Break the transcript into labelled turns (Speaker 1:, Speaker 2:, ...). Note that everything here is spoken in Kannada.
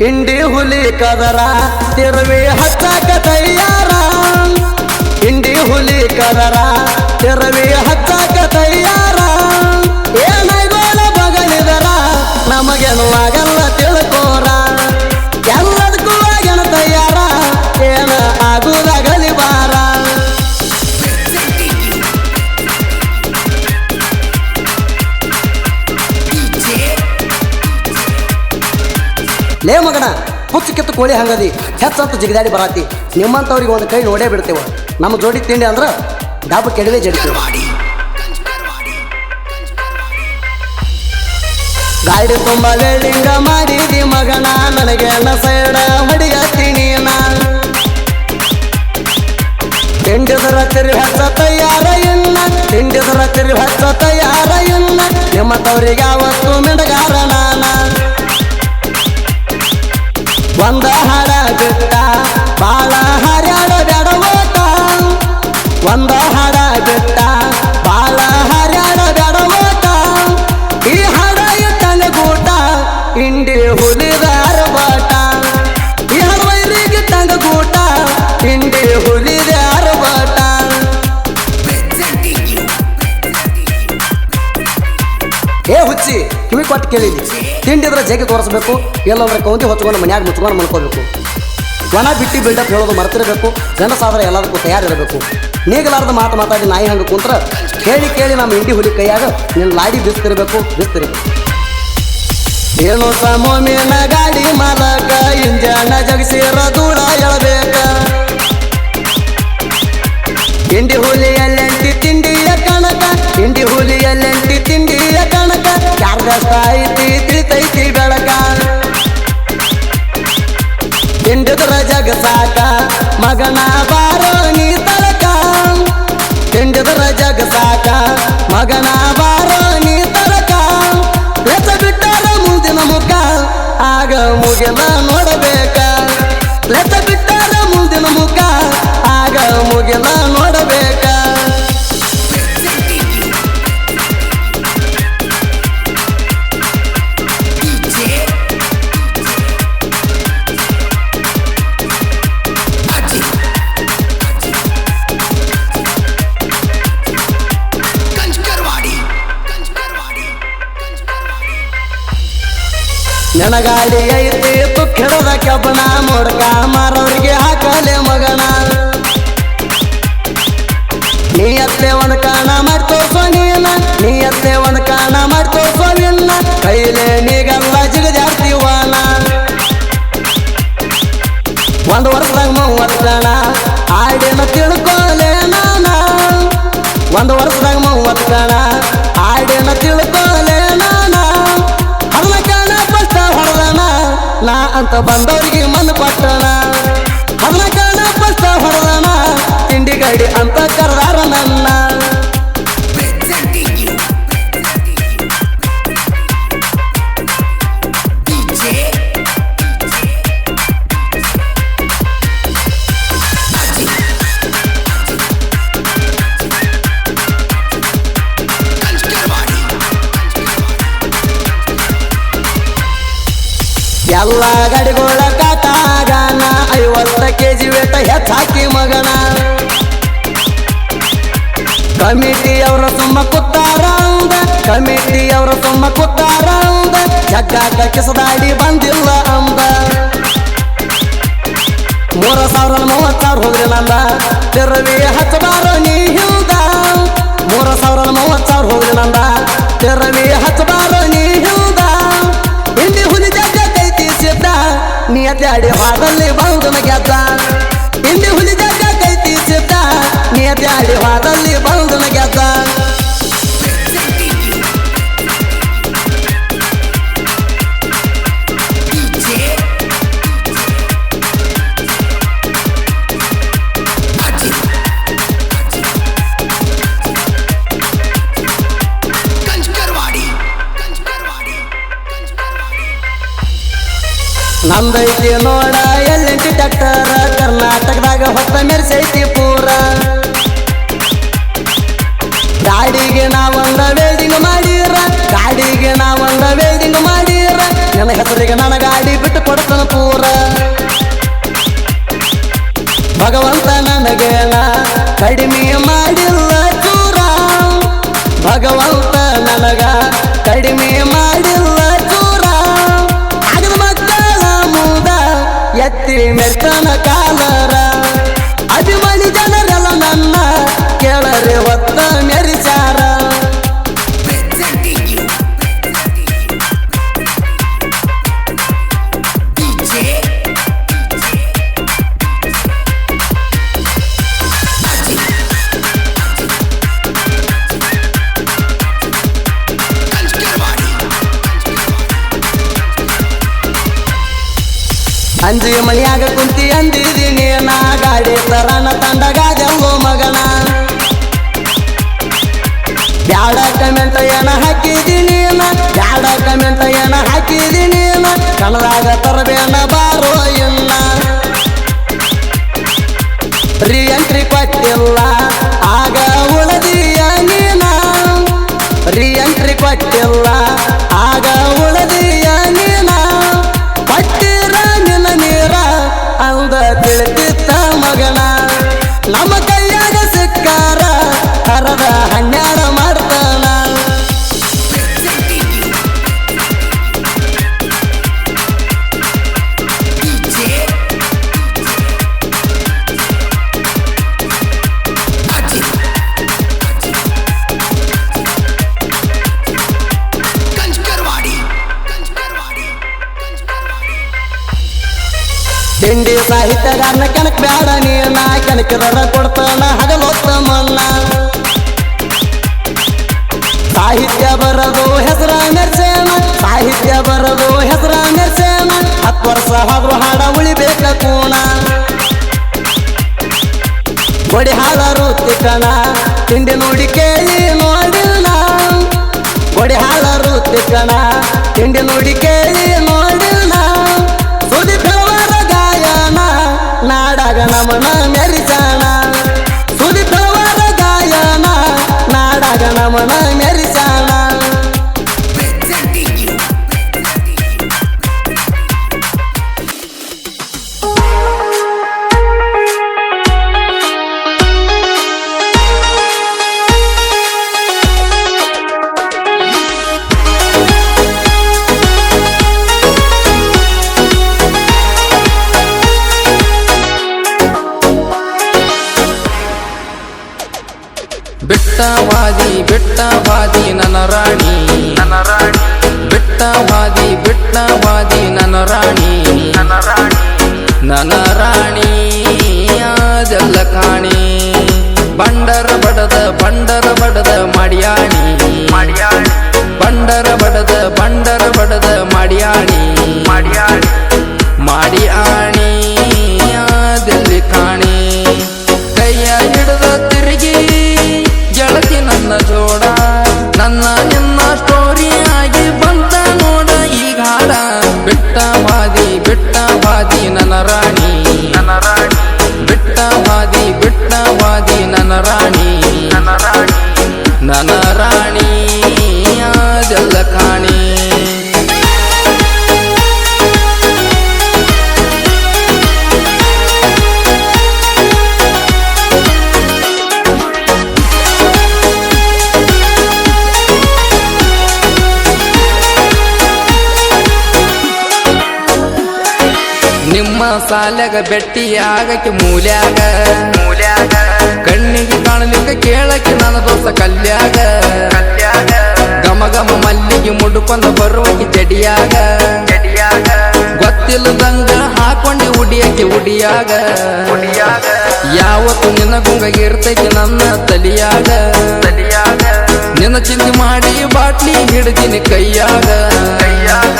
Speaker 1: ಇಂಡಿ ಹುಲಿ ಕದರ, ತಿರುವಿ ಹಚ್ಚಕ ತಯ್ಯಾರ ಇಂಡಿ ಹುಲಿ ಕದರ, ತಿರುವಿ ಹಚ್ಚಕ ತಯ್ಯಾರ ಏನೈಗೋಲ ಬಗಲಿದರ ನಮಗೇನು ಕೋಳಿ ಹಂಗದಿ ಹೆಚ್ಚಂತ ಜಿಗಿದಾಡಿ ಬರಾತಿ. ನಿಮ್ಮಂತವ್ರಿಗೆ ಒಂದು ಕೈ ನೋಡೇ ಬಿಡ್ತೇವೆ. ನಮ್ಮ ಜೋಡಿ ತಿಂಡಿ ಅಂದ್ರೆ ಡಾಬು ಕೆಡವೆ ಜಡಿತೇವೆ ಗಾಡಿ ತುಂಬ ಲಿಂಗ ಮಾಡಿದಿ ಮಗನ ನನಗೆ ಸೈಡ ಹೊಡಿಯತ್ತೀನಿ ನಾ ತಿಂಡಿದರ ತಿರು ಹಚ್ಚ ತಯಾರ ಇನ್ನ ತಿಂಡಿದರ ತಿರು ಹಚ್ಚ ತಯಾರ ಇನ್ನ. ನಿಮ್ಮಂಥವ್ರಿಗೆ ಯಾವತ್ತು ಮಿಡಗಾರ ನಾನ ತಿಂಡಿದ್ರೆ ಜೇಗೆ ತೋರಿಸ್ಬೇಕು ಎಲ್ಲರ ಕೌಂತಿ ಹೊಚ್ಕೊಂಡು ಮನ್ಯಾಗ ಮುಚ್ಕೊಂಡು ಮಲ್ಕೋಬೇಕು. ಒಣ ಬಿಟ್ಟಿ ಬಿಲ್ಡಪ್ ಹೇಳೋದು ಮರ್ತಿರಬೇಕು ಜನಸಾದರೆ ಎಲ್ಲದಕ್ಕೂ ತಯಾರಿರಬೇಕು. ನೀಗಲಾರ್ದ ಮಾತು ಮಾತಾಡಿ ನಾಯಿ ಹಂಗೆ ಕುಂತ್ರ, ಕೇಳಿ ಕೇಳಿ ನಮ್ಮ ಇಂಡಿ ಹುಲಿ ಕೈಯಾಗ ನಿನ್ನ ಲಾಡಿ ಬಿಸ್ತಿರಬೇಕು, ಬಿಸ್ತಿರ್ಬೇಕು. ಏನು ಸಮೋಮಿನ ಗಾಡಿ ಮಾಲಕ ಇಂಜನ ಜಗಸಿರ ದೂಡ ಎಳಬೇಕ. ತಿಂಡಿ ಹುಲಿಯಲ್ಲೆಂಟಿ ತಿಂಡಿಯ ಕಣಕ ತಿಂಡಿ ಹುಲಿಯಲ್ಲೆಂಟಿ ತಿಂಡಿಯ ಕಣಕ ಯಾರ್ದಷ್ಟ ಐತಿ ಬೆಳಕ. ತಿಂಡಿದ್ರ ಜಗ ಸಾಕ. ಮಗನ ಬಾರೋ ನೀ ತಳಕ ತಿಂಡಿದ್ರ ಜಗ ಸಾಕ. ಮಗನ ಬಾರೋ ನೀ ಲೆಚ್ಚ ಬಿಟ್ಟಾರ ಮುಂದಿನ ಮುಖ. ಆಗ ಮುಗಿಲ ನನಗಾಡಿ ಐತಿ ಕೆಡದ ಕೆಬ್ಬನ ಮುಡ್ಕ ಮಾರೋರಿಗೆ ಹಾಕಲೆ ಮಗನ. ನೀ ಅತ್ತೆ ಒಂದು ಕಾಣ ಮಾಡ್ತೋ ಸೋನಿಯನ್ನ ನೀ ಅತ್ತೆ ಒಂದು ಕಾಣ ಮಾಡ್ತೋ ಸೋನಿಯನ್ನ, ಕೈಲೆ ನೀಗಲ್ಲ ಜಿಗಜಾರ್ತಿವಾನ ಒಂದ್ ವರ್ಷದಾಗ ಮೂವತ್ತಣ ಆಡಿನ ತಿಳ್ಕೊಲೆ ನಾನ. ಒಂದು ವರ್ಷದಾಗ ಮೂವತ್ತಣ ಆಡಿನ ತಿಳ್ಕೊಲೆ ಅಂತ ಬಂದವರಿಗೆ ಮನ ಪಟ್ಟಣ ಹರ್ಲ ಕಾಣ ಪಸ್ತ ಹೊಡೆದಣ ತಿಂಡಿ ಗಡಿ ಅಂತ ಕರ್ದಾರ ನನ್ನ. ಎಲ್ಲ ಗಡಿಗೋಳ ಕಾಟಾಗನ ಐವತ್ತ ಕೆಜಿ ವೇಟ ಹೆಚ್ಚಾಕಿ ಮಗನ. ಕಮಿಟಿ ಅವರ ಸುಮ್ಮ ಕುತ್ತಾರ ಕಮಿಟಿಯವರ ಸುಮ್ಮ ಕುತ್ತಾರ ಅಂದ, ಜಗ್ಗಾಕ ಕಿಸದಾಡಿ ಬಂದಿಲ್ಲ ಅಂದ. ಮೂರ ಸಾವಿರ ಮೂವತ್ತು ಸಾವಿರ ಹೋದ್ರಿ ನಂದ ತೆರವಿ ಹಚ್ಚಬಾರ ನೀ ಹಿಂದ. ಮೂರ ಸಾವಿರ ಮೂವತ್ತು ಸಾವಿರ ಹೋದ್ರಿ ನಂದ ತೆರವಿ ಹಚ್ಚಬಾರ ನೀ ಹಾಡಲ್ಲಿ ಬಹುದನ ಗೆದ್ದ. ಇಲ್ಲಿ ಹುಲಿ ಕೈತಿ ಸಿದ್ದ ನೀ ಅಡ್ಡಾಡಿ ಹಾದಲ್ಲಿ ಬಂದನ ಗೆದ್ದ. ನಂದೈತಿ ನೋಡ ಎಲ್ಲೆಂಟಿ ಡಾಕ್ಟರ್ ಕರ್ನಾಟಕದಾಗ ಹೊತ್ತ ಮೆರೆಸೈತಿ ಪೂರ. ಗಾಡಿಗೆ ನಾವೊಂದ ವೆಲ್ಡಿಂಗ್ ಮಾಡಿರ, ಗಾಡಿಗೆ ನಾವೊಂದ ವೆಲ್ಡಿಂಗ್ ಮಾಡಿರ. ನನ್ನ ಹೆಸರಿಗೆ ನನ್ನ ಗಾಡಿ ಬಿಟ್ಟು ಕೊಡ್ತಾನ ಪೂರ. ಭಗವಂತ ನನಗೇನ ಕಡಿಮೆ ಮಾಡಿಲ್ಲ ಚೂರ. ಭಗವಂತ ನನಗ ಕಡಿಮೆ
Speaker 2: Mercana
Speaker 1: ಅಂಜಿ ಮಳಿಯಾಗ ಕುಂತಿ ಅಂದಿದ್ದೀನಿ ನಾ ಗಾಡಿ ತರನ ತಂದ ತಂಡಗಾಜಲ್ಲೋ ಮಗನ. ಬ್ಯಾಡ ಕಮೆಂಟ್ ಏನ ಹಾಕಿದ್ದೀನಿ ಬ್ಯಾಡ ಕಮೆಂಟ್ ಏನ ಹಾಕಿದ್ದೀನಿ ಕಣದಾಗ ತರಬೇನ ಬಾರೋ ತಿಂಡಿ ಸಾಹಿತ್ಯಗಾರನ ಕೆನಕ್ ಬ್ಯಾಡ ನೀನ ಕೆನಕಿದರ ಕೊಡ್ತಾನ, ಹಗಲೊತ್ತ ಸಾಹಿತ್ಯ ಬರದು ಹೆಸರ ಮೆರ್ಸೇನ, ಸಾಹಿತ್ಯ ಬರದು ಹೆಸರ ಮೆರ್ಸೇನ, ಹತ್ತು ವರ್ಷ ಆದ್ರೂ ಹಾಡ ಉಳಿಬೇಕ ಕೂಣ ಬಡಿ ಹಾಳರು ತಿಕ್ಕಣ, ತಿಂಡಿ ನೋಡಿ ಕೇಳಿ ನೋಡಿಲ್ಲ. ಬಡಿ ಹಾಳರು ತಿಕ್ಕಣ, ತಿಂಡಿ ನೋಡಿ ಕೇಳಿ
Speaker 3: the one. ಸಾಲ್ಯಾಗ ಬೆಟ್ಟಿ ಆಗಕ್ಕೆ ಮೂಲ್ಯಾಗ. ಮೂಲ್ಯಾಗ ಕಣ್ಣಿಗೆ ಕಾಣಲಿಕ್ಕೆ ಕೇಳಕ್ಕೆ ನನ್ನ ದೋಸ ಕಲ್ಯಾಗ. ಕಲ್ಯಾಗ ಗಮ ಗಮ ಮಲ್ಲಿಗೆ ಮುಡ್ಕೊಂಡ ಬರುವಕ್ಕೆ ಜಡಿಯಾಗ. ಜಡಿಯಾಗ ಗೊತ್ತಿಲ್ಲದಂಗ ಹಾಕೊಂಡಿ ಉಡಿಯಕ್ಕೆ ಉಡಿಯಾಗ. ಉಡಿಯಾಗ ಯಾವತ್ತು ನಿನ್ನ ಗುಂಗ ಇರ್ತೈತಿ ನನ್ನ ತಲಿಯಾಗ. ತಲಿಯಾಗ ನಿನ್ನ ಚಿಂತೆ ಮಾಡಿ ಬಾಟ್ಲಿ ಹಿಡ್ದಿನಿ ಕೈಯಾಗ ಕೈಯಾಗ.